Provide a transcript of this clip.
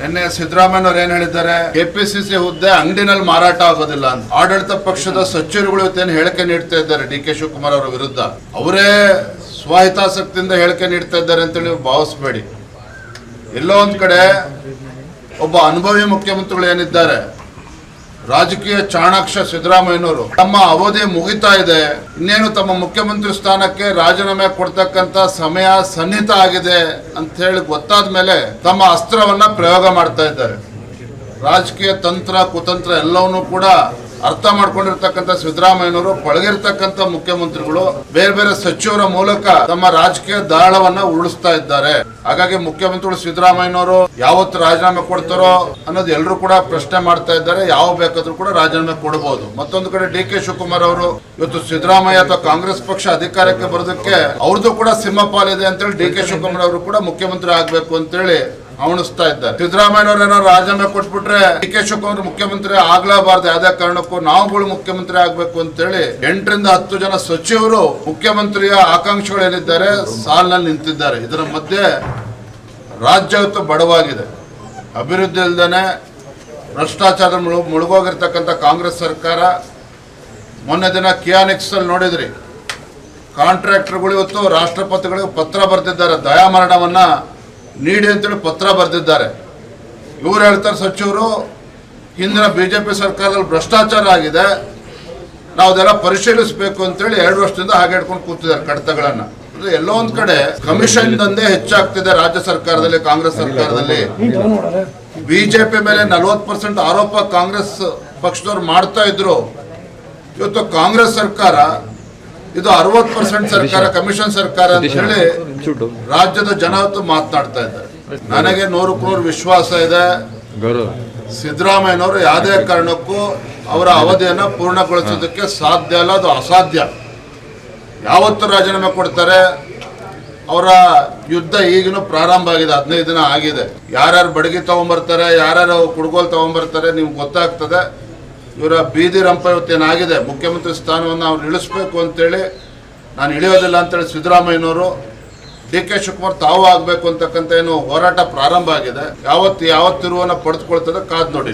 ನಿನ್ನೆ ಸಿದ್ದರಾಮಯ್ಯನವ್ರು ಏನ್ ಹೇಳಿದ್ದಾರೆ? ಕೆಪಿಸಿಸಿ ಹುದ್ದೆ ಅಂಗಡಿನಲ್ಲಿ ಮಾರಾಟ ಆಗೋದಿಲ್ಲ ಅಂತ. ಆಡಳಿತ ಪಕ್ಷದ ಸಚಿವರುಗಳು ಇವತ್ತೇನು ಹೇಳಿಕೆ ನೀಡ್ತಾ ಇದ್ದಾರೆ ಡಿ ಕೆ ಶಿವಕುಮಾರ್ ಅವರ ವಿರುದ್ಧ? ಅವರೇ ಸ್ವಹಿತಾಸಕ್ತಿಯಿಂದ ಹೇಳಿಕೆ ನೀಡ್ತಾ ಇದ್ದಾರೆ ಅಂತೇಳಿ ಭಾವಿಸ್ಬೇಡಿ. ಎಲ್ಲೋ ಒಂದ್ ಕಡೆ ಒಬ್ಬ ಅನುಭವಿ ಮುಖ್ಯಮಂತ್ರಿಗಳು ಏನಿದ್ದಾರೆ? ರಾಜಕೀಯ ಚಾಣಾಕ್ಷ ಸಿದ್ದರಾಮಯ್ಯನವರು, ತಮ್ಮ ಅವಧಿ ಮುಗಿತಾ ಇದೆ. ಇನ್ನೇನು ತಮ್ಮ ಮುಖ್ಯಮಂತ್ರಿ ಸ್ಥಾನಕ್ಕೆ ರಾಜೀನಾಮೆ ಕೊಡ್ತಕ್ಕಂತ ಸಮಯ ಸನ್ನಿಹಿತ ಆಗಿದೆ ಅಂತ ಹೇಳಿ ಗೊತ್ತಾದ ಮೇಲೆ ತಮ್ಮ ಅಸ್ತ್ರವನ್ನ ಪ್ರಯೋಗ ಮಾಡ್ತಾ ಇದ್ದಾರೆ. ರಾಜಕೀಯ ತಂತ್ರ, ಕುತಂತ್ರ ಎಲ್ಲವನ್ನೂ ಕೂಡ ಅರ್ಥ ಮಾಡ್ಕೊಂಡಿರ್ತಕ್ಕಂಥ ಸಿದ್ದರಾಮಯ್ಯನವರು ಪಳಗಿರ್ತಕ್ಕಂಥ ಮುಖ್ಯಮಂತ್ರಿಗಳು ಬೇರೆ ಬೇರೆ ಸಚಿವರ ಮೂಲಕ ತಮ್ಮ ರಾಜಕೀಯ ದಾಳವನ್ನ ಉರುಳಿಸ್ತಾ ಇದ್ದಾರೆ. ಹಾಗಾಗಿ ಮುಖ್ಯಮಂತ್ರಿಗಳು ಸಿದ್ದರಾಮಯ್ಯನವರು ಯಾವತ್ತು ರಾಜೀನಾಮೆ ಕೊಡ್ತಾರೋ ಅನ್ನೋದು ಎಲ್ಲರೂ ಕೂಡ ಪ್ರಶ್ನೆ ಮಾಡ್ತಾ ಇದ್ದಾರೆ. ಯಾವ ಬೇಕಾದ್ರೂ ಕೂಡ ರಾಜೀನಾಮೆ ಕೊಡಬಹುದು ಮತ್ತೊಂದು ಕಡೆ ಡಿ ಕೆ ಶಿವಕುಮಾರ್ ಅವರು ಇವತ್ತು ಸಿದ್ದರಾಮಯ್ಯ ಅಥವಾ ಕಾಂಗ್ರೆಸ್ ಪಕ್ಷ ಅಧಿಕಾರಕ್ಕೆ ಬರೋದಕ್ಕೆ ಅವ್ರದ್ದು ಕೂಡ ಸಿಂಹಪಾಲಿದೆ ಅಂತೇಳಿ ಡಿ ಕೆ ಶಿವಕುಮಾರ್ ಅವರು ಕೂಡ ಮುಖ್ಯಮಂತ್ರಿ ಆಗ್ಬೇಕು ಅಂತೇಳಿ ಅವಣಿಸ್ತಾ ಇದ್ದಾರೆ. ಸಿದ್ದರಾಮಯ್ಯನವ್ರು ಏನಾದ್ರು ರಾಜೀನಾಮೆ ಕೊಟ್ಬಿಟ್ರೆ ಡಿ ಕೆ ಶಿವಕುಮಾರ್ ಮುಖ್ಯಮಂತ್ರಿ ಆಗ್ಲಾಬಾರ್ದು ಯಾವ್ದೇ ಕಾರಣಕ್ಕೂ ನಾವುಗಳು ಮುಖ್ಯಮಂತ್ರಿ ಆಗ್ಬೇಕು ಅಂತೇಳಿ ಎಂಟರಿಂದ ಹತ್ತು ಜನ ಸಚಿವರು ಮುಖ್ಯಮಂತ್ರಿಯ ಆಕಾಂಕ್ಷಿಗಳು ಏನಿದ್ದಾರೆ ಸಾಲಿನಲ್ಲಿ ನಿಂತಿದ್ದಾರೆ. ಇದರ ಮಧ್ಯೆ ರಾಜ್ಯ ಇವತ್ತು ಬಡವಾಗಿದೆ. ಅಭಿವೃದ್ಧಿ ಇಲ್ದೇನೆ ಭ್ರಷ್ಟಾಚಾರ ಮುಳು, ಮುಳುಗೋಗಿರ್ತಕ್ಕಂಥ ಕಾಂಗ್ರೆಸ್ ಸರ್ಕಾರ. ಮೊನ್ನೆ ದಿನ ಕಿಯಾನೆಕ್ಸ್ ಅಲ್ಲಿ ನೋಡಿದ್ರಿ. ಕಾಂಟ್ರಾಕ್ಟರ್ಗಳು ಇವತ್ತು ರಾಷ್ಟ್ರಪತಿಗಳಿಗೆ ಪತ್ರ ಬರೆದಿದ್ದಾರೆ. ದಯಾಮರಣವನ್ನ ನೀಡಿ ಅಂತೇಳಿ ಪತ್ರ ಬರೆದಿದ್ದಾರೆ. ಇವ್ರು ಹೇಳ್ತಾರೆ, ಸಚಿವರು, ಹಿಂದಿನ ಬಿ ಜೆ ಪಿ ಸರ್ಕಾರದಲ್ಲಿ ಭ್ರಷ್ಟಾಚಾರ ಆಗಿದೆ. ನಾವು ಅದೆಲ್ಲ ಪರಿಶೀಲಿಸಬೇಕು ಅಂತೇಳಿ ಎರಡು ವರ್ಷದಿಂದ ಹಾಗೆ ಹಿಡ್ಕೊಂಡು ಕೂತಿದ್ದಾರೆ ಕಡತಗಳನ್ನ. ಎಲ್ಲೋ ಒಂದು ಕಡೆ ಕಮಿಷನ್ ದಂಧೆ ಹೆಚ್ಚಾಗ್ತಿದೆ ರಾಜ್ಯ ಸರ್ಕಾರದಲ್ಲಿ, ಕಾಂಗ್ರೆಸ್ ಸರ್ಕಾರದಲ್ಲಿ. ಬಿಜೆಪಿ ಮೇಲೆ ನಲವತ್ತು ಪರ್ಸೆಂಟ್ ಆರೋಪ ಕಾಂಗ್ರೆಸ್ ಪಕ್ಷದವ್ರು ಮಾಡ್ತಾ ಇದ್ರು. ಇವತ್ತು ಕಾಂಗ್ರೆಸ್ ಸರ್ಕಾರ ಇದು ಅರವತ್ತು ಪರ್ಸೆಂಟ್ ಸರ್ಕಾರ ಕಮಿಷನ್ ಸರ್ಕಾರ ಅಂತ ಹೇಳಿ ರಾಜ್ಯದ ಜನ ಮಾತನಾಡ್ತಾ ಇದ್ದಾರೆ. ನನಗೆ ನೂರಕ್ಕೆ ನೂರು ವಿಶ್ವಾಸ ಇದೆ. ಸಿದ್ದರಾಮಯ್ಯನವರು ಯಾವುದೇ ಕಾರಣಕ್ಕೂ ಅವರ ಅವಧಿಯನ್ನು ಪೂರ್ಣಗೊಳಿಸೋದಕ್ಕೆ ಸಾಧ್ಯ ಅಲ್ಲ ಅದು ಅಸಾಧ್ಯ. ಯಾವತ್ತು ರಾಜೀನಾಮೆ ಕೊಡ್ತಾರೆ. ಅವರ ಯುದ್ಧ ಈಗಿನೂ ಪ್ರಾರಂಭ ಆಗಿದೆ ಹದಿನೈದು ದಿನ ಆಗಿದೆ. ಯಾರ್ಯಾರು ಬಡಗಿ ತೊಗೊಂಬರ್ತಾರೆ ಯಾರ್ಯಾರು ಕುಡ್ಗೋಲ್ ತೊಗೊಂಬರ್ತಾರೆ ನಿಮ್ಗೆ ಗೊತ್ತಾಗ್ತದೆ. ಇವರ ಬೀದಿ ರಂಪ ಇವತ್ತೇನಾಗಿದೆ? ಮುಖ್ಯಮಂತ್ರಿ ಸ್ಥಾನವನ್ನು ಅವ್ರು ಇಳಿಸ್ಬೇಕು ಅಂತೇಳಿ ನಾನು ಇಳಿಯೋದಿಲ್ಲ ಅಂತೇಳಿ ಸಿದ್ದರಾಮಯ್ಯನವರು ಡಿ ಕೆ ಶಿವಕುಮಾರ್ ತಾವು ಆಗಬೇಕು ಅಂತಕ್ಕಂಥ ಏನು ಹೋರಾಟ ಪ್ರಾರಂಭ ಆಗಿದೆ. ಯಾವತ್ತು ಯಾವ ತಿರುವನ್ನ ಪಡೆದುಕೊಳ್ತದೆ ಕಾದ್ ನೋಡಿ.